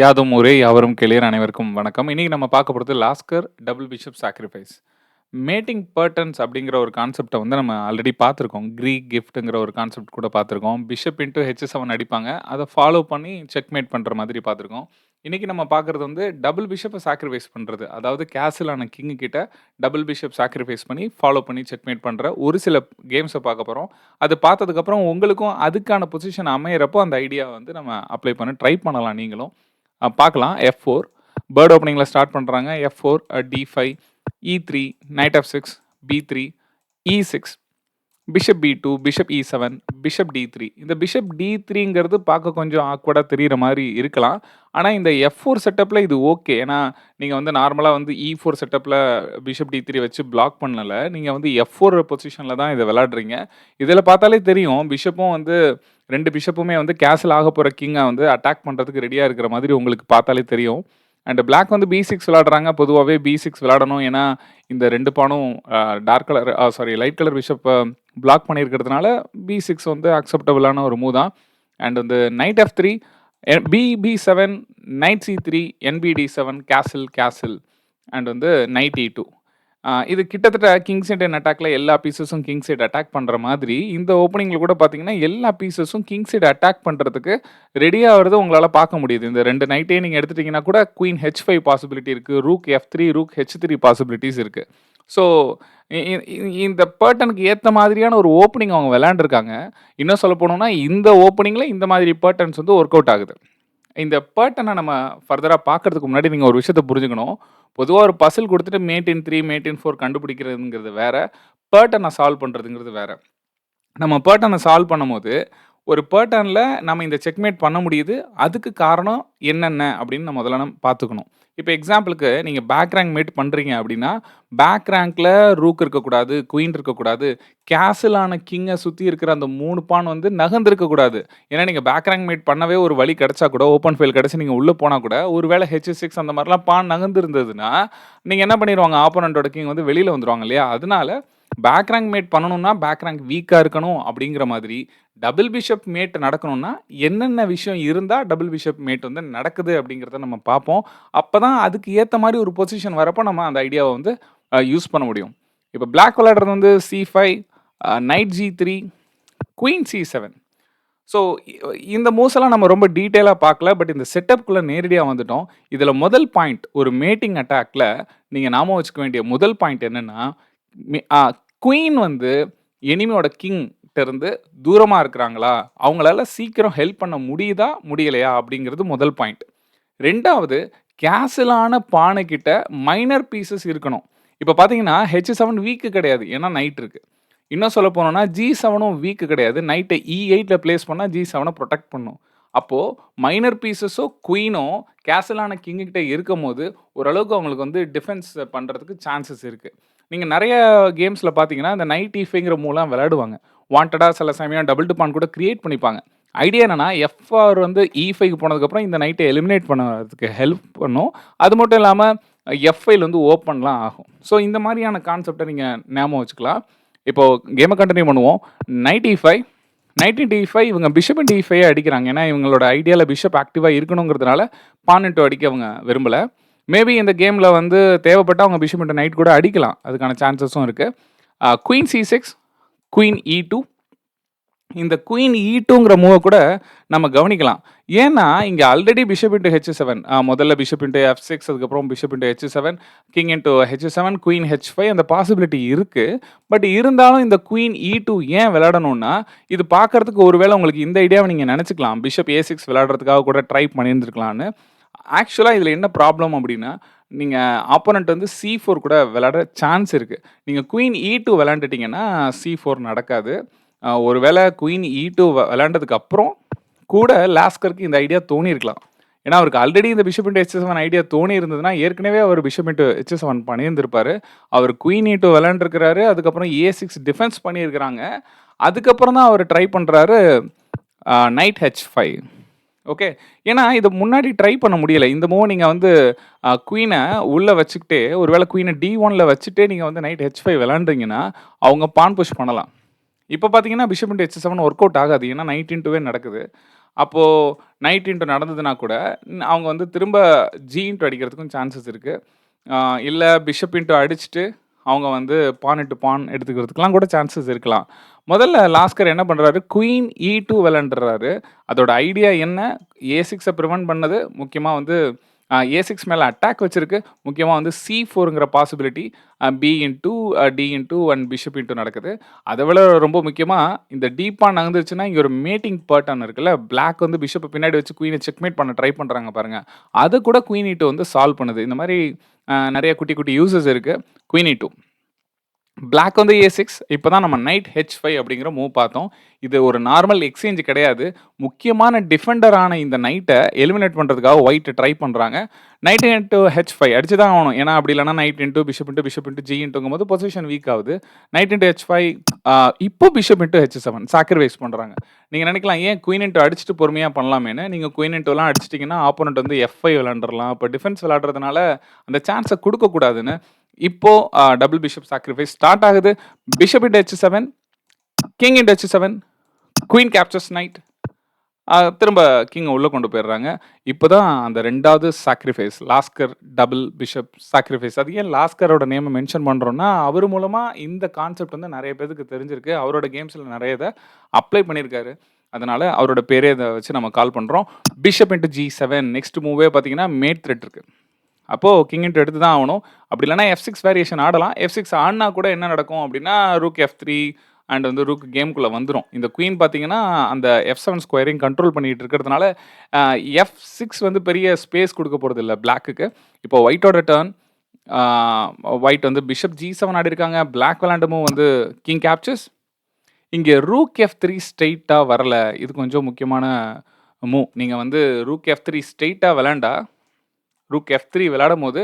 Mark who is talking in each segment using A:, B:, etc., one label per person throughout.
A: யாதும் ஊரே யாவரும் கிளியர் அனைவருக்கும் வணக்கம். இன்னைக்கு நம்ம பார்க்க போகிறது Lasker double bishop sacrifice mating patterns அப்படிங்கிற ஒரு கான்செப்டை வந்து நம்ம ஆல்ரெடி பார்த்துருக்கோம். க்ரீக் கிஃப்ட்டுங்கிற ஒரு கான்செப்ட் கூட பார்த்துருக்கோம். பிஷப் இன்ட்டு ஹெச் செவன் அடிப்பாங்க. அதை ஃபாலோ பண்ணி செக்மேட் பண்ணுற மாதிரி பார்த்துருக்கோம். இன்றைக்கி நம்ம பார்க்குறது வந்து டபுள் பிஷப்பை சாக்ரிஃபைஸ் பண்ணுறது அதாவது கேசிலான கிங்கு கிட்ட டபுள் பிஷப் சாக்ரிஃபைஸ் பண்ணி ஃபாலோ பண்ணி செக்மேட் பண்ணுற ஒரு சில கேம்ஸை பார்க்க போகிறோம் அது பார்த்ததுக்கப்புறம் உங்களுக்கும் அதுக்கான பொசிஷன் அமையிறப்போ அந்த ஐடியா வந்து நம்ம அப்ளை பண்ண ட்ரை பண்ணலாம் நீங்களும். பார்க்கலாம். எஃப் ஃபோர் பேர்ட் ஓப்பனிங்கில் ஸ்டார்ட் பண்ணுறாங்க F four D five E three knight F six B three E six bishop B two bishop E seven bishop D three இந்த பிஷப் டி த்ரீங்கிறது பார்க்க கொஞ்சம் ஆக்வர்டாக தெரிகிற மாதிரி இருக்கலாம். ஆனால் இந்த எஃப் ஃபோர் செட்டப்பில் இது ஓகே ஏன்னா நீங்கள் வந்து நார்மலாக வந்து இ ஃபோர் செட்டப்பில் பிஷப் டி த்ரீ வச்சு பிளாக் பண்ணலை. நீங்கள் வந்து எஃப் ஃபோர் பொசிஷனில் தான் இதை விளாடுறீங்க இதில் பார்த்தாலே தெரியும் பிஷப்பும் வந்து ரெண்டு பிஷப்புமே வந்து கேசல் ஆக போகிற கிங்கை வந்து அட்டாக் பண்ணுறதுக்கு ரெடியாக இருக்கிற மாதிரி உங்களுக்கு பார்த்தாலே தெரியும். அண்ட் பிளாக் வந்து பி சிக்ஸ் விளாடுறாங்க பொதுவாகவே பி சிக்ஸ் விளாடணும் ஏன்னா இந்த ரெண்டு பானும் dark colour sorry light colour பிஷப்பை block பண்ணியிருக்கிறதுனால பி சிக்ஸ் வந்து அக்செப்டபுளான ஒரு மூவ் தான். அண்ட் வந்து knight F three B B seven knight C three N B D seven castle castle and வந்து நைட் இ டூ இது கிட்டத்தட்ட கிங் சைட் அண்ட் அட்டாக்ல எல்லா பீசஸும் கிங் சைட் அட்டாக் பண்ணுற மாதிரி இந்த ஓப்பனிங்கில் கூட பார்த்தீங்கன்னா எல்லா பீசஸும் கிங் சைட் அட்டாக் பண்ணுறதுக்கு ரெடி ஆகிறது உங்களால் பார்க்க முடியுது. இந்த ரெண்டு நைட்டே நீங்கள் எடுத்துட்டிங்கன்னா கூட குயின் ஹெச் ஃபைவ் பாசிபிலிட்டி இருக்குது rook F three rook H three possibilities இருக்குது ஸோ இந்த பேர்டனுக்கு ஏற்ற மாதிரியான ஒரு ஓப்பனிங் அவங்க விளையாண்டுருக்காங்க. இன்னும் சொல்ல போனோம்னா இந்த ஓப்பனிங்கில் இந்த மாதிரி பேர்டன்ஸ் வந்து ஒர்க் அவுட் ஆகுது. இந்த பேர்ட்டனை நம்ம ஃபர்தராக பார்க்கறதுக்கு முன்னாடி நீங்கள் ஒரு விஷயத்தை புரிஞ்சுக்கணும். பொதுவாக ஒரு பசில் கொடுத்துட்டு மேட்டின் த்ரீ மேட்டின் ஃபோர் கண்டுபிடிக்கிறதுங்கிறது வேறு பேர்ட்டனை சால்வ் பண்ணுறதுங்கிறது வேறு. நம்ம பேட்டனை சால்வ் பண்ணும்போது ஒரு பேர்ட்டனில் நம்ம இந்த செக்மேட் பண்ண முடியுது அதுக்கு காரணம் என்னென்ன அப்படின்னு நம்ம முதல்ல நம்ம பார்த்துக்கணும். இப்போ எக்ஸாம்பிளுக்கு நீங்கள் பேக் ரேங்க் மேட் பண்ணுறீங்க அப்படின்னா பேக் ரேங்க்கில் ரூக் இருக்கக்கூடாது குயின் இருக்கக்கூடாது கேசலான கிங்கை சுற்றி இருக்கிற அந்த மூணு பான் வந்து நகர்ந்துருக்கக்கூடாது ஏன்னா நீங்கள் பேக் ரேங்க் மேட் பண்ணவே ஒரு வழி கிடைச்சா கூட ஓப்பன் ஃபைல் கிடச்சி நீங்கள் உள்ளே போனால் கூட ஒரு வேளை ஹெச் சிக்ஸ் அந்த மாதிரிலாம் பான் நகர்ந்துருந்ததுன்னா நீங்கள் என்ன பண்ணிடுவாங்க ஆப்போனண்ட்டோட கிங் வந்து வெளியில் வந்துடுவாங்க இல்லையா? அதனால பேக் ரேங்க் மேட் பண்ணணும்னா பேக் ரேங்க் வீக்காக இருக்கணும் அப்படிங்கிற மாதிரி டபுள் பிஷப் மேட் நடக்கணும்னா என்னென்ன விஷயம் இருந்தால் டபுள் பிஷப் மேட் வந்து நடக்குது அப்படிங்கிறத நம்ம பார்ப்போம். அப்போ தான் அதுக்கு ஏற்ற மாதிரி ஒரு பொசிஷன் வரப்போ நம்ம அந்த ஐடியாவை வந்து யூஸ் பண்ண முடியும். இப்போ பிளாக் விளையாடுறது வந்து C five knight G three queen C seven so இந்த மூவ்ஸ் நம்ம ரொம்ப டீட்டெயிலாக பார்க்கல பட் இந்த செட்டப்குள்ளே நேரடியாக வந்துட்டோம். இதில் முதல் பாயிண்ட் ஒரு மேட்டிங் அட்டாக்ல நீங்கள் நாம வச்சுக்க வேண்டிய முதல் பாயிண்ட் என்னென்னா குயின் வந்து எனிமியோட கிங் இருந்து தூரமாக இருக்கிறாங்களா? அவங்களால சீக்கிரம் ஹெல்ப் பண்ண முடியுதா? முடியலையா? அப்படிங்கிறது முதல் பாயிண்ட் ரெண்டாவது கேசலான பானை கிட்ட மைனர் பீசஸ் இருக்கணும். இப்போ பார்த்தீங்கன்னா ஹெச் செவன் வீக்கு கிடையாது. ஏன்னா நைட் இருக்குது இன்னும் சொல்ல போனோம்னா ஜி செவனும் வீக்கு கிடையாது. நைட்டை இ எயிட்டில் ப்ளேஸ் பண்ணால் ஜி செவனை ப்ரொடெக்ட் பண்ணும். அப்போது மைனர் பீசஸோ குயினோ கேசலான கிங்கிட்ட இருக்கும் போது ஓரளவுக்கு அவங்களுக்கு வந்து டிஃபென்ஸ் பண்ணுறதுக்கு சான்சஸ் இருக்குது நீங்கள் நிறைய கேம்ஸில் பார்த்தீங்கன்னா இந்த நைட் ஈஃபைங்கிற மூலம் விளையாடுவாங்க. வாண்டடாக சில சமயம் டபுள் டு பான் கூட க்ரியேட் பண்ணிப்பாங்க. ஐடியா என்னன்னா எஃப்ஆர் வந்து e இஃபைக்கு போனதுக்கப்புறம் இந்த நைட்டை எலிமினேட் பண்ணுறதுக்கு ஹெல்ப் பண்ணும். அது மட்டும் இல்லாமல் எஃப்ஐயில் வந்து ஓப்பன்லாம் ஆகும். ஸோ இந்த மாதிரியான கான்செப்டை நீங்கள் ஞாபகம் வச்சுக்கலாம். இப்போது கேமை கண்டினியூ பண்ணுவோம். Knight E five nineteen D five இவங்க பிஷப் டி ஃபைவ் அடிக்கிறாங்க. ஏன்னா இவங்களோட ஐடியாவில் பிஷப் ஆக்டிவாக இருக்கணுங்கிறதுனால பான் டூ அடிக்க அவங்க விரும்பலை. மேபி இந்த கேமில் வந்து தேவைப்பட்டால் அவங்க பிஷமிட்ட இன்ட்டு நைட் கூட அடிக்கலாம். அதுக்கான சான்சஸும் இருக்குது queen C six queen E two இந்த குயின் இ டூங்கிற மூவை கூட நம்ம கவனிக்கலாம். ஏன்னா இங்கே already bishop into H seven முதல்ல பிஷப் இன்ட்டு எஃப் சிக்ஸ் அதுக்கப்புறம் bishop into H seven king into H seven queen H five அந்த பாசிபிலிட்டி இருக்குது பட் இருந்தாலும் இந்த குயின் இ டூ ஏன் விளையாடணும்னா இது பார்க்கறதுக்கு ஒருவேளை உங்களுக்கு இந்த ஐடியாவை நீங்கள் நினச்சிக்கலாம். பிஷப் ஏ சிக்ஸ் விளையாடுறதுக்காக கூட ட்ரை பண்ணியிருந்துருக்கலான்னு ஆக்சுவலாக இதில் என்ன ப்ராப்ளம் அப்படின்னா நீங்கள் ஆப்போனண்ட் வந்து சி ஃபோர் கூட விளையாட சான்ஸ் இருக்குது நீங்கள் குயின் இ e டூ விளாண்டுட்டிங்கன்னா சி ஃபோர் நடக்காது. ஒருவேளை குயின் இ e டூ விளாண்டதுக்கு அப்புறம் கூட லாஸ்கருக்கு இந்த ஐடியா தோணியிருக்கலாம். ஏன்னா அவருக்கு ஆல்ரெடி இந்த bishop into H seven idea தோணி இருந்ததுன்னா ஏற்கனவே அவர் பிஷப் இன்ட்டு ஹெச் செவன் பண்ணியிருந்திருப்பார். அவர் குயின் இ e டூ விளாண்டுருக்கிறாரு அதுக்கப்புறம் ஏ சிக்ஸ் டிஃபென்ஸ் பண்ணியிருக்கிறாங்க. அதுக்கப்புறம் தான் அவர் ட்ரை பண்ணுறாரு நைட் ஹெச் ஃபைவ் ஓகே ஏன்னா இது முன்னாடி ட்ரை பண்ண முடியல. இந்த மூவ் நீங்கள் வந்து குயினை உள்ளே வச்சுக்கிட்டே ஒருவேளை குயினை டி ஒனில் வச்சுட்டே நீங்கள் வந்து நைட் ஹெச் ஃபைவ் விளாண்டுறீங்கன்னா அவங்க பான் புஷ் பண்ணலாம். இப்போ பார்த்தீங்கன்னா bishop into H seven work out ஆகாது. ஏன்னா நைட் இன்ட்டுவே நடக்குது. அப்போது நைட் இன்ட்டு நடந்ததுன்னா கூட அவங்க வந்து திரும்ப ஜி இன்ட்டு அடிக்கிறதுக்கும் சான்சஸ் இருக்குது இல்லை பிஷப் இன்ட்டு அடிச்சுட்டு அவங்க வந்து பான் இட்டு பான் எடுத்துக்கிறதுக்கெலாம் கூட சான்சஸ் இருக்கலாம். முதல்ல லாஸ்கர் என்ன பண்ணுறாரு குயின் இ e டூ விளாண்டுறாரு அதோட ஐடியா என்ன? ஏ சிக்ஸை ப்ரிவெண்ட் பண்ணது. முக்கியமாக வந்து ஏ சிக்ஸ் மேலே அட்டாக் வச்சிருக்கு. முக்கியமாக வந்து C ஃபோருங்கிற possibility B into D into and bishop into நடக்குது. அதை விட ரொம்ப முக்கியமாக இந்த டீப்பாக நகர்ந்துருச்சுன்னா இங்கே ஒரு மேட்டிங் பேர்டன் இருக்குல்ல. பிளாக் வந்து பிஷப்பை பின்னாடி வச்சு குயினை செக்மேட் பண்ண ட்ரை பண்ணுறாங்க பாருங்கள் அது கூட குயின் இட்டு வந்து சால்வ் பண்ணுது. இந்த மாதிரி நிறைய குட்டி குட்டி யூசஸ் இருக்குது குயின் இட்டு பிளாக் வந்து ஏ சிக்ஸ் இப்போ தான் நம்ம நைட் ஹெச் ஃபைவ் அப்படிங்கிற மூவ் பார்த்தோம். இது ஒரு நார்மல் எக்ஸ்சேஞ்ச் கிடையாது. முக்கியமான டிஃபெண்டரான இந்த நைட்டை எலிமினேட் பண்ணுறதுக்காக ஒயிட் ட்ரை பண்ணுறாங்க நைட் இன்ட்டு ஹெச் ஃபைவ் அடிச்சு தான் ஆகணும். ஏன்னா அப்படி இல்லைனா knight into bishop into bishop into G இன்ட்டுங்கும் போது பொசிஷன் வீக் ஆகுது நைட் இன்ட்டு ஹெச் ஃபைவ் இப்போ bishop into H seven sacrifice பண்ணுறாங்க நீங்கள் நினைக்கலாம் ஏன் குயின் இன்ட்டு அடிச்சுட்டு பொறுமையாக பண்ணலாமேன்னு? நீங்கள் குயின் இன்ட்டுலாம் அடிச்சிட்டிங்கன்னா ஆப்போனண்ட் வந்து எஃப் ஃபைவ் இப்போ டிஃபென்ஸ் விளாடுறதுனால அந்த சான்ஸை கொடுக்கக்கூடாதுன்னு இப்போ டபுள் பிஷப் சாக்ரிஃபைஸ் ஸ்டார்ட் ஆகுது. Bishop into H seven king into H seven queen captures knight திரும்ப கிங் உள்ளே கொண்டு போயிடுறாங்க. இப்போ தான் அந்த ரெண்டாவது sacrifice Lasker double bishop sacrifice அது ஏன் லாஸ்கரோட நேமை மென்ஷன் பண்ணுறோன்னா அவர் மூலமாக இந்த கான்செப்ட் வந்து நிறைய பேருக்கு தெரிஞ்சிருக்கு. அவரோட கேம்ஸில் நிறைய இதை அப்ளை பண்ணியிருக்காரு. அதனால் அவரோட பேரே இதை வச்சு நம்ம கால் பண்ணுறோம் bishop into G seven next மூவே பார்த்தீங்கன்னா மேட் த்ரெட் இருக்குது அப்போது கிங் இன்ட்டு எடுத்து தான் ஆகணும். அப்படி இல்லைனா எஃப் சிக்ஸ் வேரியேஷன் ஆடலாம். எஃப் சிக்ஸ் ஆடினா கூட என்ன நடக்கும் அப்படின்னா ரூக் எஃப் த்ரீ அண்ட் வந்து ரூக் கேம்குள்ளே வந்துடும் இந்த குயின் பார்த்தீங்கன்னா அந்த எஃப் செவன் ஸ்கொயரையும் கண்ட்ரோல் பண்ணிகிட்டு இருக்கிறதுனால எஃப் சிக்ஸ் வந்து பெரிய ஸ்பேஸ் கொடுக்க போகிறது இல்லை பிளாக்குக்கு இப்போ ஒயிட்டோட டேர்ன் ஒயிட் வந்து பிஷப் ஜி செவன் ஆடி இருக்காங்க பிளாக் விளாண்டமும் வந்து கிங் கேப்சர்ஸ் இங்கே ரூக் எஃப் த்ரீ ஸ்ட்ரெயிட்டாக வரல. இது கொஞ்சம் முக்கியமான மூவ் நீங்கள் வந்து ரூக் எஃப் த்ரீ ஸ்ட்ரெயிட்டாக விளாண்டா ரூக் எஃப் த்ரீ விளையாடும் போது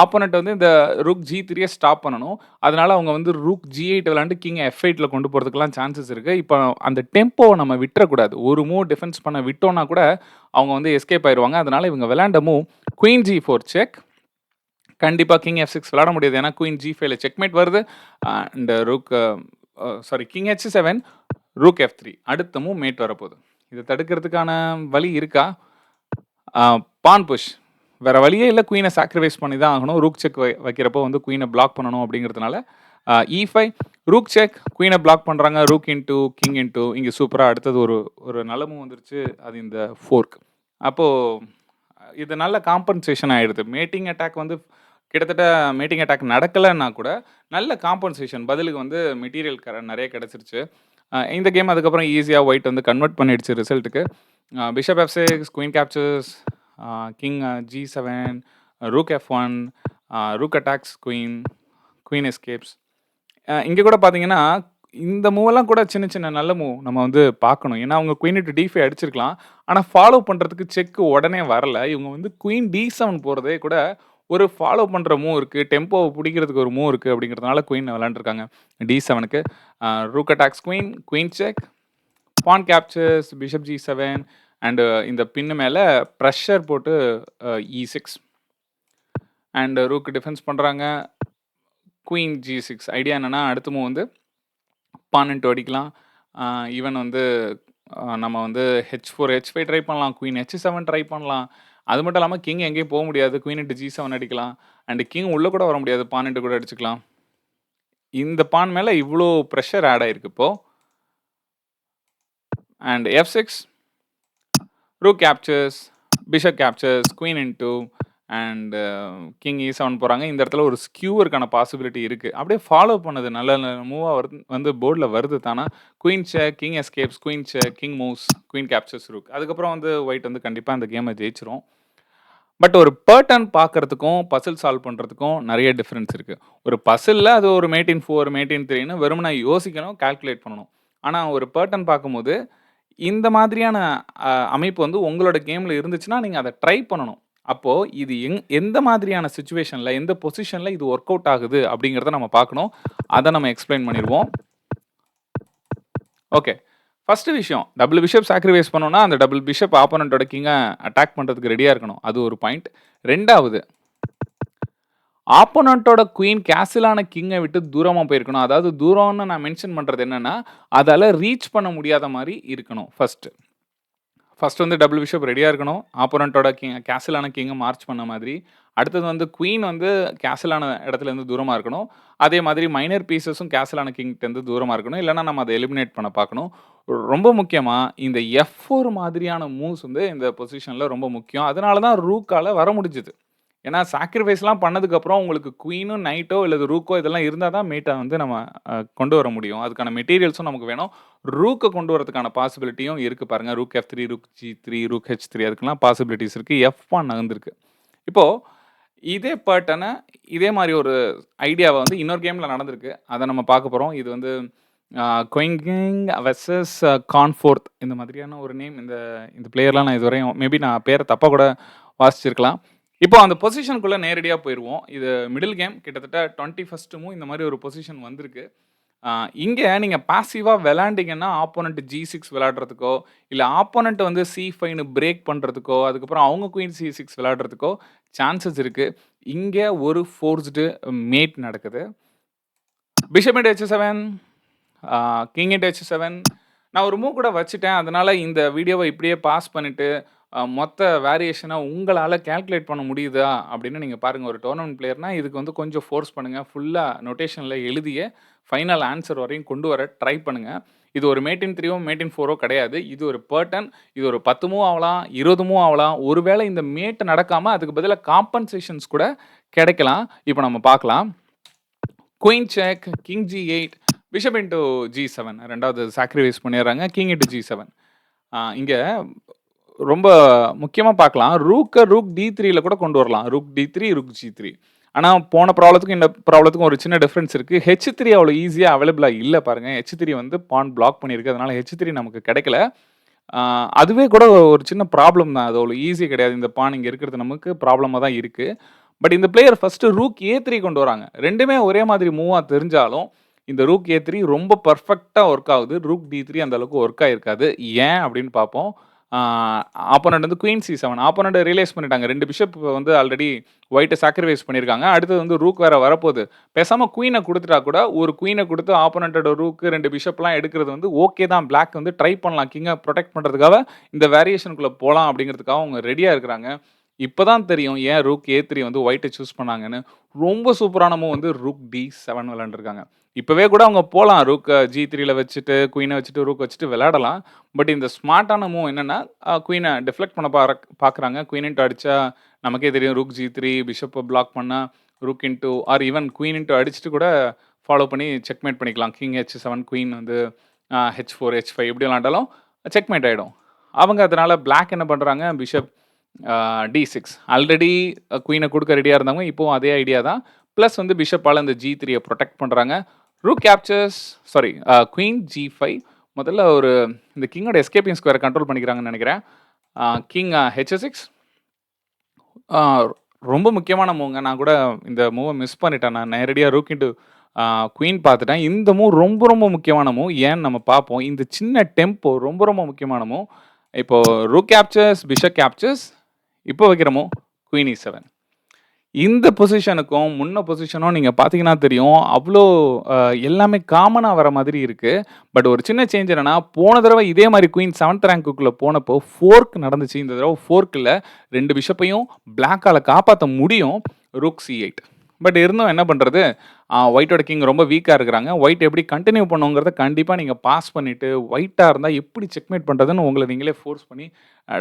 A: ஆப்போனட் வந்து இந்த ரூக் ஜி த்ரீயை ஸ்டாப் பண்ணணும். அதனால அவங்க வந்து ரூக் ஜி எயிட் விளாண்டு கிங் எஃப் எயிட்டில் கொண்டு போகிறதுக்கெலாம் சான்சஸ் இருக்குது இப்போ அந்த டெம்போவை நம்ம விட்டுறக்கூடாது. ஒரு மூவ் டிஃபென்ஸ் பண்ண விட்டோம்னா கூட அவங்க வந்து எஸ்கேப் ஆயிடுவாங்க அதனால இவங்க விளையாண்ட move queen G four check கண்டிப்பாக கிங் எஃப் சிக்ஸ் விளாட முடியாது. ஏன்னா குயின் ஜி ஃபைவ்ல செக்மேட் வருது. And rook sorry king H seven rook F three அடுத்த மூவ் மேட் வரப்போகுது. இதை தடுக்கிறதுக்கான வழி இருக்கா? Uh, பான் புஷ் வேற வழியே இல்லை குயினை சாக்ரிஃபைஸ் பண்ணி தான் ஆகணும். ரூக் செக் வைக்கிறப்போ வந்து குயினை பிளாக் பண்ணணும் அப்படிங்கிறதுனால இ ஃபைவ் ரூக் செக் குயினை பிளாக் பண்ணுறாங்க ரூக் இன்டூ கிங் இன்டூ இங்கே சூப்பராக அடுத்தது ஒரு ஒரு நலமும் வந்துருச்சு. அது இந்த ஃபோர்க் அப்போது இது நல்ல காம்பன்சேஷன் ஆகிடுது மேட்டிங் அட்டாக் வந்து கிட்டத்தட்ட மீட்டிங் அட்டாக் நடக்கலைன்னா கூட நல்ல காம்பன்சேஷன் பதிலுக்கு வந்து மெட்டீரியல் க நிறைய கிடச்சிருச்சு. இந்த கேம் அதுக்கப்புறம் ஈஸியாக ஒயிட் வந்து கன்வெர்ட் பண்ணிடுச்சு ரிசல்ட்டுக்கு bishop F six queen captures king G seven rook F one rook attacks queen queen escapes இங்கே கூட பார்த்தீங்கன்னா இந்த மூவெல்லாம் கூட சின்ன சின்ன நல்ல மூவ் நம்ம வந்து பார்க்கணும். ஏன்னா அவங்க குயின் டு டிஃபை அடிச்சிருக்கலாம். ஆனால் ஃபாலோ பண்ணுறதுக்கு செக் உடனே வரல. இவங்க வந்து குயின் டி செவன் போகிறதே கூட ஒரு ஃபாலோ பண்ணுற மூவ் இருக்குது டெம்போவை பிடிக்கிறதுக்கு ஒரு மூவ் இருக்குது அப்படிங்கிறதுனால குயின் விளாண்டுருக்காங்க டி செவனுக்கு rook attacks queen queen check pawn captures bishop G seven and uh, இந்த பின்னு மேலே ப்ரெஷர் போட்டு E six and rook defence பண்ணுறாங்க குயின் ஜி சிக்ஸ் ஐடியா என்னென்னா அடுத்த மூவ் வந்து பானன்ட்டு அடிக்கலாம். ஈவன் வந்து நம்ம வந்து H four H five try பண்ணலாம். குயின் ஹெச் செவன் ட்ரை பண்ணலாம். அது மட்டும் இல்லாமல் கிங் எங்கேயும் போக முடியாது. குயின் இன்ட்டு ஜி செவன் அடிக்கலாம். அண்டு கிங் உள்ளே கூட வர முடியாது. பான் இன்ட்டு கூட அடிச்சுக்கலாம். இந்த பான் மேலே இவ்வளோ ப்ரெஷர் ஆட் ஆயிருக்கு இப்போது and F six rook captures bishop captures queen into and king E seven போகிறாங்க இந்த இடத்துல ஒரு ஸ்கியூவருக்கான பாசிபிலிட்டி இருக்குது அப்படியே ஃபாலோ பண்ணது. நல்ல மூவாக வருது வந்து போர்டில் வருது தானா. குயின் ஷே king escapes queen check king moves queen captures rook அதுக்கப்புறம் வந்து ஒயிட் வந்து கண்டிப்பாக அந்த கேமை ஜெயிச்சிரும். பட் ஒரு பேர்டன் பார்க்கறதுக்கும் பசில் சால்வ் பண்ணுறதுக்கும் நிறைய டிஃப்ரென்ஸ் இருக்குது ஒரு பசிலில் அது ஒரு மேட்டின் ஃபோர் மேட்டின் த்ரீன்னு நான் யோசிக்கணும் கால்குலேட் பண்ணணும். ஆனால் ஒரு பேர்டன் பார்க்கும்போது இந்த மாதிரியான அமைப்பு வந்து உங்களோட கேமில் இருந்துச்சுன்னா நீங்கள் அதை ட்ரை பண்ணணும். அப்போது இது எங் எந்த மாதிரியான சுச்சுவேஷனில் எந்த பொசிஷனில் இது ஒர்க் அவுட் ஆகுது அப்படிங்கிறத நம்ம பார்க்கணும். அதை நம்ம எக்ஸ்பிளைன் பண்ணிடுவோம். ஓகே ஃபர்ஸ்ட்டு விஷயம் டபுள் பிஷப் சாக்ரிஃபைஸ் பண்ணோம்னா அந்த டபுள் பிஷப் ஆப்போனண்ட்டோட கிங்கை அட்டாக் பண்ணுறதுக்கு ரெடியாக இருக்கணும். அது ஒரு பாயிண்ட் ரெண்டாவது ஆப்போனண்ட்டோட குயின் கேசிலான கிங்கை விட்டு தூரமாக போயிருக்கணும் அதாவது தூரம்னு நான் மென்ஷன் பண்ணுறது என்னென்னா அதால் ரீச் பண்ண முடியாத மாதிரி இருக்கணும் ஃபஸ்ட்டு ஃபஸ்ட் வந்து டபுள் பிஷப் ரெடியாக இருக்கணும். ஆப்போனன்ட்டோட கிங் கேசிலான கிங்கை மார்ச் பண்ண மாதிரி. அடுத்தது வந்து குயின் வந்து கேசலான இடத்துலேருந்து தூரமாக இருக்கணும். அதே மாதிரி மைனர் பீசஸும் கேசலான கிங்கிட்டேருந்து தூரமாக இருக்கணும். இல்லைனா நம்ம அதை எலிமினேட் பண்ண பார்க்கணும். ரொம்ப முக்கியமாக இந்த எஃப் ஒரு மாதிரியான மூவ்ஸ் வந்து இந்த பொசிஷனில் ரொம்ப முக்கியம். அதனால தான் ரூக்கால வர முடிஞ்சுது ஏன்னா சாக்ரிஃபைஸ்லாம் பண்ணதுக்கப்புறம் உங்களுக்கு குயினும் நைட்டோ இல்லை ரூக்கோ இதெல்லாம் இருந்தால் தான் மீட்டை வந்து நம்ம கொண்டு வர முடியும். அதுக்கான மெட்டீரியல்ஸும் நமக்கு வேணும். ரூக்கை கொண்டு வரதுக்கான பாசிபிலிட்டியும் இருக்குது பாருங்கள் rook F three rook G three rook H3 அதுக்கெல்லாம் பாசிபிலிட்டிஸ் இருக்குது எஃப் ஒன் நகர்ந்துருக்கு இப்போது இதே பேட்டனை இதே மாதிரி ஒரு ஐடியாவை வந்து இன்னொரு கேமில் நடந்திருக்கு. அதை நம்ம பார்க்க போகிறோம் இது வந்து கொயிங்கிங் வெர்சஸ் கான்ஃபோர்த் இந்த மாதிரியான ஒரு நேம் இந்த இந்த பிளேயர்லாம் நான் இதுவரையும் மேபி நான் பேரை தப்பாக கூட வாசிச்சிருக்கலாம். இப்போ அந்த பொசிஷனுக்குள்ளே நேரடியாக போயிடுவோம் இது மிடில் கேம் கிட்டத்தட்ட டுவெண்ட்டி ஃபஸ்ட்டுமும் இந்த மாதிரி ஒரு பொசிஷன் வந்திருக்கு. இங்கே நீங்கள் பாசிவாக விளாண்டிங்கன்னா ஆப்போனண்ட் ஜி சிக்ஸ் விளாட்றதுக்கோ இல்லை ஆப்போனண்ட் வந்து சி ஃபைனு பிரேக் பண்ணுறதுக்கோ அதுக்கப்புறம் அவங்க குயின் சி சிக்ஸ் விளாட்றதுக்கோ சான்சஸ் இருக்குது இங்கே ஒரு ஃபோர்ஸ்டு மேட் நடக்குது. Bishop it H7 seven king into H7 நான் ஒரு மூவ் கூட வச்சுட்டேன். அதனால் இந்த வீடியோவை இப்படியே பாஸ் பண்ணிவிட்டு மொத்த வேரியேஷனாக உங்களால் கால்குலேட் பண்ண முடியுதா? அப்படின்னு நீங்கள் பாருங்கள் ஒரு டோர்னமெண்ட் பிளேயர்னா இதுக்கு வந்து கொஞ்சம் ஃபோர்ஸ் பண்ணுங்கள் ஃபுல்லாக நொட்டேஷனில் எழுதிய ஃபைனல் ஆன்சர் வரையும் கொண்டு வர ட்ரை பண்ணுங்கள் இது ஒரு மேட்டின் த்ரீயோ மேட்டின் ஃபோரோ கிடையாது. இது ஒரு பேட்டர்ன். இது ஒரு பத்துமும் ஆகலாம் இருபதுமும் ஆகலாம் ஒருவேளை இந்த மேட் நடக்காமல் அதுக்கு பதிலாக காம்பன்சேஷன்ஸ் கூட கிடைக்கலாம். இப்போ நம்ம பார்க்கலாம். Queen check, king G eight bishop into G7 2வது சாக்ரிஃபைஸ் பண்ணிடுறாங்க. கிங் இன்டு G7 அ இங்க ரொம்ப முக்கியமாக பார்க்கலாம். ரூக்க ரூக் டி த்ரீயில் கூட கொண்டு வரலாம். Rook D three rook G three ஆனால் போன ப்ராப்ளத்துக்கும் இந்த ப்ராப்ளத்துக்கும் ஒரு சின்ன டிஃப்ரென்ஸ் இருக்குது ஹெச் த்ரீ அவ்வளோ ஈஸியா அவைலபிளா இல்ல பாருங்க. H3 வந்து பான் பிளாக் பண்ணியிருக்கு. அதனால் ஹெச் த்ரீ நமக்கு கிடைக்கல. அதுவே கூட ஒரு சின்ன ப்ராப்ளம் தான். அது அவ்வளோ ஈஸி கிடையாது. இந்த பான் இங்கே இருக்கிறது நமக்கு ப்ராப்ளமாக தான் இருக்குது பட் இந்த player first rook A three கொண்டு வராங்க. ரெண்டுமே ஒரே மாதிரி மூவாக தெரிஞ்சாலும், இந்த ரூக் ஏ த்ரீ ரொம்ப பர்ஃபெக்டாக ஒர்க் ஆகுது. ரூக் D3 அந்த அளவுக்கு ஒர்க் ஆகிருக்காது ஏன் அப்படின்னு பார்ப்போம். அ வந்து குயின் C7 ஆப்போனன்ட் ரியலைஸ் பண்ணிட்டாங்க. ரெண்டு பிஷப் வந்து ஆல்ரெடி ஒயிட்டை சாக்ரிஃபைஸ் பண்ணியிருக்காங்க. அடுத்தது வந்து ரூக் வேற வரப்போகுது பேசாமல் குயினை கொடுத்துட்டா கூட, ஒரு குயினை கொடுத்து ஆப்போனன்ட்டோட ரூக் 2 பிஷப்லாம் எடுக்கிறது வந்து ஓகே தான். பிளாக் வந்து ட்ரை பண்ணலாம். கிங்கை ப்ரொடெக்ட் பண்ணுறதுக்காக இந்த வேரியேஷனுக்குள்ளே போகலாம் அப்படிங்கிறதுக்காக அவங்க ரெடியாக இருக்கிறாங்க. இப்போ தான் தெரியும் ஏன் ரூக் A3 வந்து ஒயிட்டை சூஸ் பண்ணாங்கன்னு. ரொம்ப சூப்பரான மூவ் வந்து ரூக் D7 விளையாண்டுருக்காங்க. இப்பவே கூட அவங்க போகலாம் ரூக் ஜி த்ரீல வச்சுட்டு, குயினை வச்சுட்டு, ரூக் வச்சுட்டு விளையாடலாம். பட் இந்த ஸ்மார்ட்டான மூவ் என்னென்னா குயினை டிஃப்ளெக்ட் பண்ண பாரக் பார்க்குறாங்க. குயின் இன்ட்டு அடித்தா நமக்கே தெரியும். ரூக் ஜி த்ரீ பிஷப்பை பிளாக் பண்ணால் rook into or even queen into அடிச்சுட்டு கூட ஃபாலோ பண்ணி செக்மேட் பண்ணிக்கலாம். கிங் ஹெச் செவன் குயின் வந்து ஹெச் ஃபோர் ஹெச் ஃபைவ் எப்படி விளாண்டாலும் செக்மேட் ஆகிடும் அவங்க அதனால் பிளாக் என்ன பண்ணுறாங்க பிஷப் டி சிக்ஸ் ஆல்ரெடி குயினை கொடுக்க ரெடியாக இருந்தவங்க இப்போவும் அதே ஐடியா தான். ப்ளஸ் வந்து பிஷப்பால் இந்த ஜி த்ரீயை ப்ரொடெக்ட் பண்ணுறாங்க rook captures sorry queen G five முதல்ல ஒரு இந்த கிங்கோட எஸ்கேப்பிங் ஸ்கொயர் கண்ட்ரோல் பண்ணிக்கிறாங்கன்னு நினைக்கிறேன் கிங் ஹெச்எஸ் சிக்ஸ் ரொம்ப முக்கியமான மூவ்ங்க. நான் கூட இந்த மூவை மிஸ் பண்ணிட்டேன். நான் நேரடியாக ரூக் இன்ட்டு குயின் பார்த்துட்டேன். இந்த மூவ் ரொம்ப ரொம்ப முக்கியமான மூவ். ஏன்னு நம்ம பார்ப்போம். இந்த சின்ன டெம்போ ரொம்ப ரொம்ப முக்கியமான மூவ். இப்போது ரூ கேப்சர்ஸ், பிஷப் கேப்சர்ஸ். இப்போ வைக்கிறோமோ குயினி செவன் e இந்த பொசிஷனுக்கும், முன்ன பொசிஷனும் நீங்கள் பார்த்தீங்கன்னா தெரியும். அவ்வளோ எல்லாமே காமனாக வர மாதிரி இருக்குது பட் ஒரு சின்ன சேஞ்ச் என்னென்னா போன தடவை இதே மாதிரி குயின் 7த் ரேங்க்குள்ள போனப்போ ஃபோர்க் நடந்துச்சு. இந்த தடவை ஃபோர்க்கில் ரெண்டு பிஷப்பையும் பிளாக்கால் காப்பாற்ற முடியும். ரூக் C8 பட் இருந்தும் என்ன பண்ணுறது ஒயிட்டோட கிங் ரொம்ப வீக்காக இருக்கிறாங்க. ஒயிட் எப்படி கண்டினியூ பண்ணுங்கிறத கண்டிப்பாக நீங்கள் பாஸ் பண்ணிவிட்டு ஒயிட்டாக இருந்தால் எப்படி செக்மேட் பண்ணுறதுன்னு உங்களை நீங்களே ஃபோர்ஸ் பண்ணி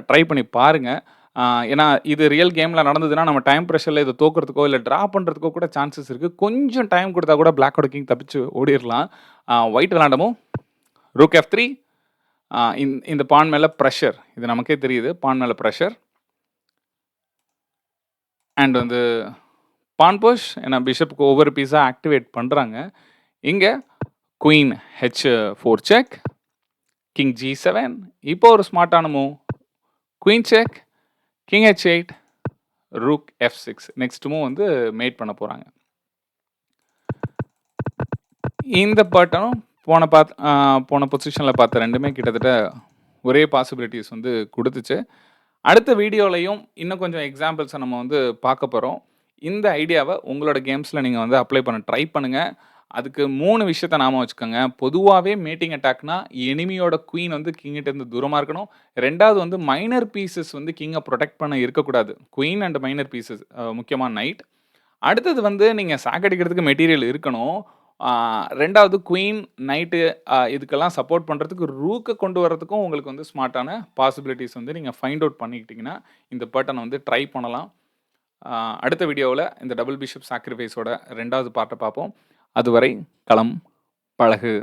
A: ட்ரை பண்ணி பாருங்கள் ஏன்னா இது ரியல் கேமில் நடந்ததுன்னா, நம்ம டைம் ப்ரெஷரில் இதை தோக்குறதுக்கோ, இல்லை ட்ரா பண்ணுறதுக்கோ கூட சான்சஸ் இருக்குது கொஞ்சம் டைம் கொடுத்தா கூட பிளாக்கோட கிங் தப்பிச்சு ஓடிடலாம் ஒயிட் விளாண்டமும் ரூக் F3 அ இந் இந்த பான் மேலே ப்ரெஷர் இது நமக்கே தெரியுது. பான் மேலே ப்ரெஷர் அண்ட் வந்து பான் புஷ் ஏன்னா பிஷப்புக்கு ஒவ்வொரு பீஸாக ஆக்டிவேட் பண்ணுறாங்க இங்கே queen H four check, king G seven இப்போ ஒரு ஸ்மார்ட்டான move. Queen check, king H8, rook F6 next move வந்து மேட் பண்ண போகிறாங்க இந்த பட்டனும் போன பாத் போன பொசிஷனில் பார்த்த ரெண்டுமே கிட்டத்தட்ட ஒரே பாசிபிலிட்டிஸ் வந்து கொடுத்துச்சு. அடுத்த வீடியோலையும் இன்னும் கொஞ்சம் எக்ஸாம்பிள்ஸை நம்ம வந்து பார்க்க போகிறோம் இந்த ஐடியாவை உங்களோட கேம்ஸில் நீங்கள் வந்து அப்ளை பண்ண ட்ரை பண்ணுங்கள் அதுக்கு மூணு விஷயத்த நாம வச்சுக்கோங்க. பொதுவாகவே மேட்டிங் அட்டாக்னா, எனிமியோட குயின் வந்து கிங்கிட்ட இருந்து தூரமாக இருக்கணும். ரெண்டாவது வந்து மைனர் பீசஸ் வந்து கிங்க ப்ரொடெக்ட் பண்ண இருக்கக்கூடாது. குயின் அண்ட் மைனர் பீசஸ் முக்கியமாக முக்கியமா நைட். அடுத்தது வந்து நீங்கள் சாக் அடிக்கிறதுக்கு மெட்டீரியல் இருக்கணும். ரெண்டாவது குயின், நைட்டு இதுக்கெல்லாம் சப்போர்ட் பண்ணுறதுக்கு ரூக்கை கொண்டு வரதுக்கும் உங்களுக்கு வந்து ஸ்மார்ட்டான பாசிபிலிட்டிஸ் வந்து நீங்கள் ஃபைண்ட் அவுட் பண்ணிக்கிட்டிங்கன்னா இந்த பேட்டர்ன வந்து ட்ரை பண்ணலாம். அடுத்த வீடியோவில் இந்த டபுள் பிஷப் சாக்ரிஃபைஸோட ரெண்டாவது பார்ட்டை பார்ப்போம். அதுவரை களம் பழகு.